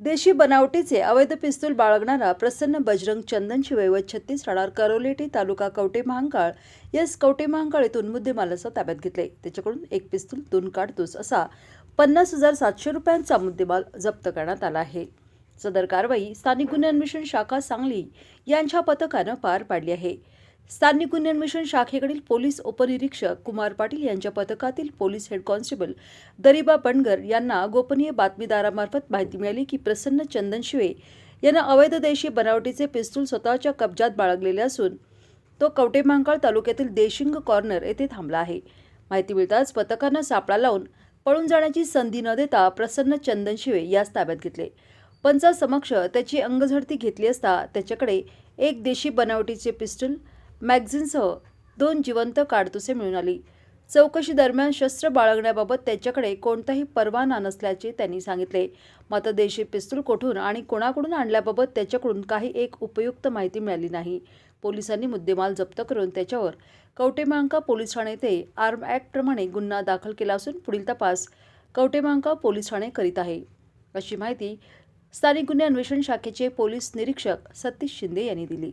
देशी बनावटीचे अवैध पिस्तूल बाळगणारा प्रसन्न बजरंग चंदनची वैवत छत्तीस राहणार करोलेटी तालुका कवटे महांकाळ. यास कवटे महांकाळ येथून मुद्देमालासह ताब्यात घेतले. त्याच्याकडून एक पिस्तूल दोन काडतूस असा पन्नास हजार सातशे रुपयांचा मुद्देमाल जप्त करण्यात आला आहे. सदर कारवाई स्थानिक गुन्हे अन्वेषण शाखा सांगली यांच्या पथकानं पार पाडली आहे. स्थानिक गुन्हे अन्वेषण शाखेकडील पोलीस उपनिरीक्षक कुमार पाटील यांच्या पथकातील police head constable Dariba Bangar यांना गोपनीय बातमीदारामार्फत माहिती मिळाली की प्रसन्न चंदन शिवे यांना अवैध देशी बनावटीचे पिस्तूल स्वतःच्या कब्जात बाळगलेले असून तो कवटेमांकाळ तालुक्यातील देशिंग कॉर्नर येथे थांबला आहे. माहिती मिळताच पथकानं सापळा लावून पळून जाण्याची संधी न देता प्रसन्न चंदन शिवे यास ताब्यात घेतले. पंचासमक्ष त्याची अंगझडती घेतली असता त्याच्याकडे एक देशी बनावटीचे पिस्तूल मॅगझिनसह दोन जिवंत काडतुसे मिळून आली. चौकशी दरम्यान शस्त्र बाळगण्याबाबत त्याच्याकडे कोणताही परवाना नसल्याचे त्यांनी सांगितले. मात्र देशी पिस्तूल कोठून आणि कोणाकडून आणल्याबाबत त्याच्याकडून काही एक उपयुक्त माहिती मिळाली नाही. पोलिसांनी मुद्देमाल जप्त करून त्याच्यावर कवटेमांका पोलीस ठाणे ते आर्म ॲक्टप्रमाणे गुन्हा दाखल केला असून पुढील तपास कवटेमांका पोलीस ठाणे करीत आहे. अशी माहिती स्थानिक गुन्हे अन्वेषण शाखेचे पोलीस निरीक्षक सतीश शिंदे यांनी दिली.